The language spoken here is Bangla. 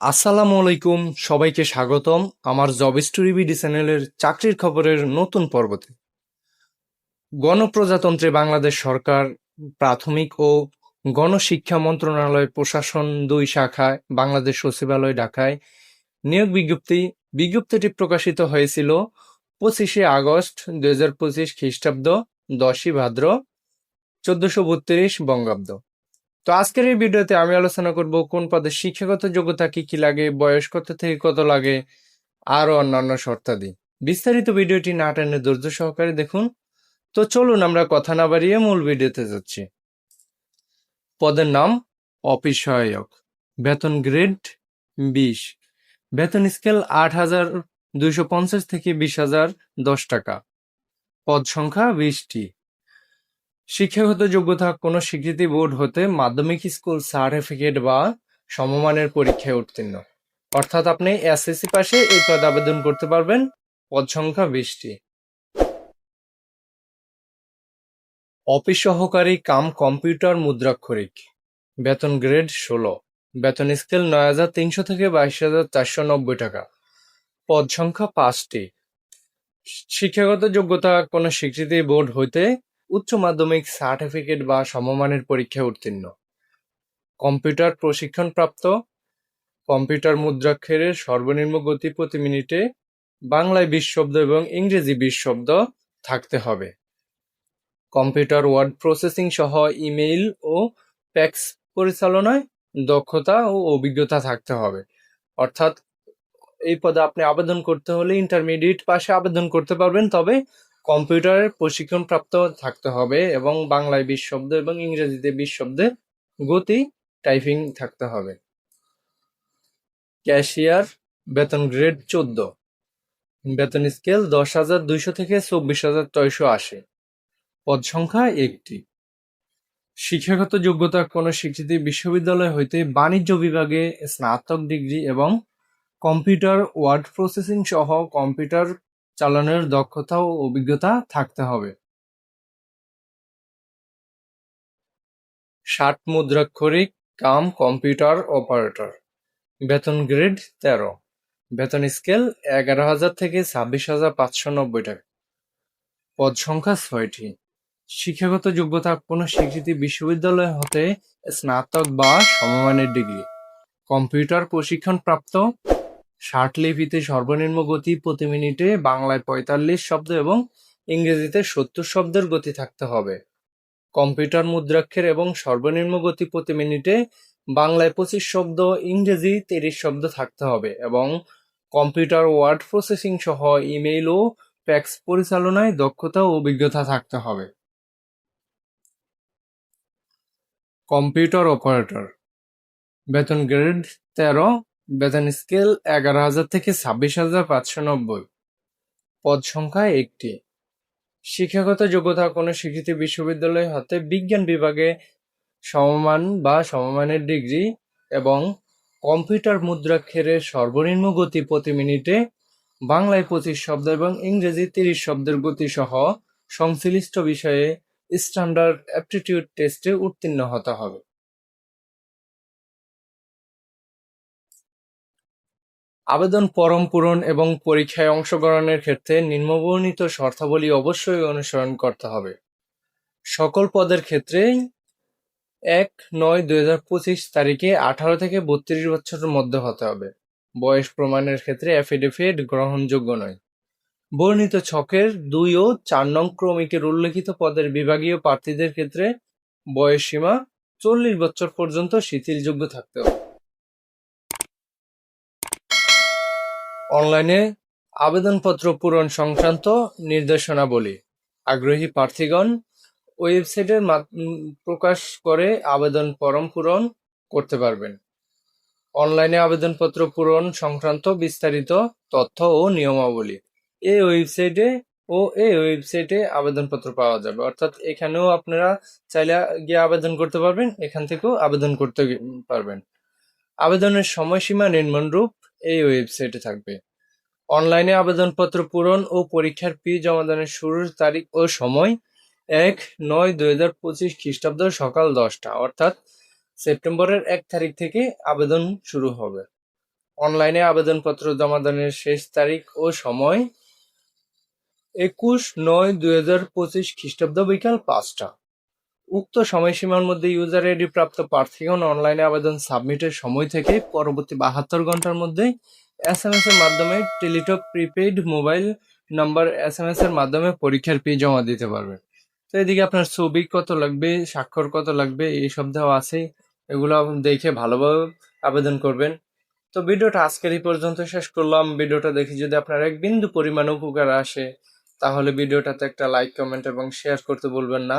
আসসালামু আলাইকুম, সবাইকে স্বাগতম আমার জব স্টোরি বিডি চ্যানেলের চাকরির খবরের নতুন পর্বতে। গণপ্রজাতন্ত্রে বাংলাদেশ সরকার, প্রাথমিক ও গণশিক্ষা মন্ত্রণালয় প্রশাসন দুই শাখায়, বাংলাদেশ সচিবালয় ঢাকায় নিয়োগ বিজ্ঞপ্তি, বিজ্ঞপ্তিটি প্রকাশিত হয়েছিল পঁচিশে আগস্ট দুই হাজার পঁচিশ খ্রিস্টাব্দ, দশই ভাদ্র, চোদ্দশো বত্রিশ বঙ্গাব্দ। তো আজকের এই ভিডিওতে আমি আলোচনা করব কোন পদে শিক্ষাগত যোগ্যতা কি কি লাগে, বয়স কত থেকে কত লাগে আরও অন্যান্য শর্তাদি। বিস্তারিত ভিডিওটি না টেনে ধৈর্য সহকারে দেখুন। তো চলুন আমরা কথা না বাড়িয়ে মূল ভিডিওতে যাচ্ছি। পদের নাম অফিস সহায়ক বেতন গ্রেড বিশ। বেতন স্কেল আট হাজার দুইশো পঞ্চাশ থেকে বিশ হাজার দশ টাকা। পদ সংখ্যা বিশটি। শিক্ষাগত যোগ্যতা কোনো স্বীকৃতি বোর্ড হতে মাধ্যমিক স্কুল সার্টিফিকেট বা সমমানের পরীক্ষায় উত্তীর্ণ। অর্থাৎ আপনি এসএসসি পাশে এই পদ আবেদন করতে পারবেন, পদ সংখ্যা বিশটি। অফিস সহকারী কাম কম্পিউটার মুদ্রাক্ষরিক। বেতন গ্রেড ষোলো। বেতন স্কেল নয় হাজার তিনশো থেকে বাইশ হাজার চারশো নব্বই টাকা। পদ সংখ্যা পাঁচটি। শিক্ষাগত যোগ্যতা কোনো স্বীকৃতি বোর্ড হইতে উচ্চ মাধ্যমিক সার্টিফিকেট বা সমমানের পরীক্ষায় উত্তীর্ণ। কম্পিউটার প্রশিক্ষণপ্রাপ্ত, কম্পিউটার মুদ্রাক্ষরের সর্বনিম্ন গতি প্রতি মিনিটে বাংলায় বিশ শব্দ এবং ইংরেজি বিশ শব্দ থাকতে হবে। কম্পিউটার ওয়ার্ড প্রসেসিং সহ ইমেইল ও প্যাক্স পরিচালনায় দক্ষতা ও অভিজ্ঞতা থাকতে হবে। অর্থাৎ এই পদে আপনি আবেদন করতে হলে ইন্টারমিডিয়েট পাশে আবেদন করতে পারবেন, তবে কম্পিউটারের প্রশিক্ষণপ্রাপ্ত থাকতে হবে এবং বাংলায় বিশ শব্দ এবং ইংরেজিতে বিশ শব্দে গতি টাইপিং থাকতে হবে। ক্যাশিয়ার বেতন গ্রেড চোদ্দ। বেতন স্কেল দশ হাজার দুইশো থেকে চব্বিশ হাজার ছয়শো আশি। পদ সংখ্যা একটি। শিক্ষাগত যোগ্যতা কোনো স্বীকৃতি বিশ্ববিদ্যালয় হইতে বাণিজ্য বিভাগে স্নাতক ডিগ্রি এবং কম্পিউটার ওয়ার্ড প্রসেসিং সহ কম্পিউটার চালানোর দক্ষতা ও অভিজ্ঞতা থাকতে হবে। ষাট মুদ্রাক্ষরিক কাম কম্পিউটার অপারেটর। বেতন গ্রেড তেরো। বেতন স্কেল এগারো হাজার থেকে ছাব্বিশ হাজার পাঁচশো নব্বই টাকা। পদ সংখ্যা ছয়টি। শিক্ষাগত যোগ্যতা কোনো স্বীকৃতি বিশ্ববিদ্যালয় হতে স্নাতক বা সমমানের ডিগ্রি। কম্পিউটার প্রশিক্ষণপ্রাপ্ত ষাট লিপিতে সর্বনিম্ন গতি প্রতি মিনিটে বাংলায় পঁয়তাল্লিশ শব্দ এবং ইংরেজিতে সত্তর শব্দের গতি থাকতে হবে। কম্পিউটার মুদ্রাক্ষর এবং সর্বনিম্ন গতি প্রতি মিনিটে বাংলায় পঁচিশ শব্দ, ইংরেজি তিরিশ শব্দ থাকতে হবে এবং কম্পিউটার ওয়ার্ড প্রসেসিং সহ ইমেইল ও প্যাক্স পরিচালনায় দক্ষতা ও অভিজ্ঞতা থাকতে হবে। কম্পিউটার অপারেটর, বেতন গ্রেড তেরো বেতন স্কেল এগারো হাজার থেকে ছাব্বিশ হাজার পাঁচশো নব্বই। পদ সংখ্যা একটি। শিক্ষাগত যোগ্যতা কোনো স্বীকৃতি বিশ্ববিদ্যালয় হতে বিজ্ঞান বিভাগে সমমান বা সমমানের ডিগ্রি এবং কম্পিউটার মুদ্রাক্ষরের সর্বনিম্ন গতি প্রতি মিনিটে বাংলায় পঁচিশ শব্দ এবং ইংরেজি তিরিশ শব্দের গতি সহ সংশ্লিষ্ট বিষয়ে স্ট্যান্ডার্ড অ্যাপটিটিউড টেস্টে উত্তীর্ণ হতে হবে। আবেদন ফরম পূরণ এবং পরীক্ষায় অংশগ্রহণের ক্ষেত্রে নিম্নবর্ণিত শর্তাবলী অবশ্যই অনুসরণ করতে হবে। সকল পদের ক্ষেত্রেই এক নয় দুই হাজার পঁচিশ তারিখে আঠারো থেকে বত্রিশ বছরের মধ্যে হতে হবে। বয়স প্রমাণের ক্ষেত্রে অ্যাফিডেভিট গ্রহণযোগ্য নয়। বর্ণিত ছকের দুই ও চার নং ক্রমিকের উল্লেখিত পদের বিভাগীয় প্রার্থীদের ক্ষেত্রে বয়স সীমা চল্লিশ বছর পর্যন্ত শিথিলযোগ্য থাকতে হবে। অনলাইনে আবেদনপত্র পূরণ সংক্রান্ত নির্দেশনাবলী। আগ্রহী প্রার্থীগণ, ওয়েবসাইটের প্রকাশ করে আবেদন ফরম পূরণ করতে পারবেন। অনলাইনে আবেদনপত্র পূরণ সংক্রান্ত বিস্তারিত তথ্য ও নিয়মাবলী। এই ওয়েবসাইটে ও এই ওয়েবসাইটে আবেদনপত্র পাওয়া যাবে। অর্থাৎ এখানেও আপনারা চাইলে গিয়ে আবেদন করতে পারবেন, এখান থেকেও আবেদন করতে পারবেন। আবেদনের সময়সীমা নির্মাণরূপ এই ওয়েবসাইটে থাকবে। অনলাইনে আবেদনপত্র পূরণ ও পরীক্ষার ফি জমাদানের শুরুর তারিখ ও সময় এক নয় দুই হাজার পঁচিশ খ্রিস্টাব্দ সকাল দশটা, অর্থাৎ সেপ্টেম্বরের এক তারিখ থেকে আবেদন শুরু হবে। অনলাইনে আবেদনপত্র জমাদানের শেষ তারিখ ও সময় একুশ নয় দুই হাজার পঁচিশ খ্রিস্টাব্দ বিকাল পাঁচটা। উক্ত সময়সীমার মধ্যে ইউজার আইডি প্রাপ্ত প্রার্থীগণ অনলাইনে আবেদন সাবমিটের সময় থেকে পরবর্তী বাহাত্তর ঘণ্টার মধ্যে এস এম এস এর মাধ্যমে Teletalk prepaid mobile number S M S এর মাধ্যমে পরীক্ষার ফি জমা দিতে পারবেন। তো এদিকে আপনার ছবি কত লাগবে, স্বাক্ষর কত লাগবে, এইসব দেওয়া আছে, এগুলো দেখে ভালোভাবে আবেদন করবেন। তো ভিডিওটা আজকের এই পর্যন্ত শেষ করলাম। ভিডিওটা দেখে যদি আপনার এক বিন্দু পরিমাণ উপকার আসে, তাহলে ভিডিওটাতে একটা লাইক কমেন্ট এবং শেয়ার করতে বলবেন না।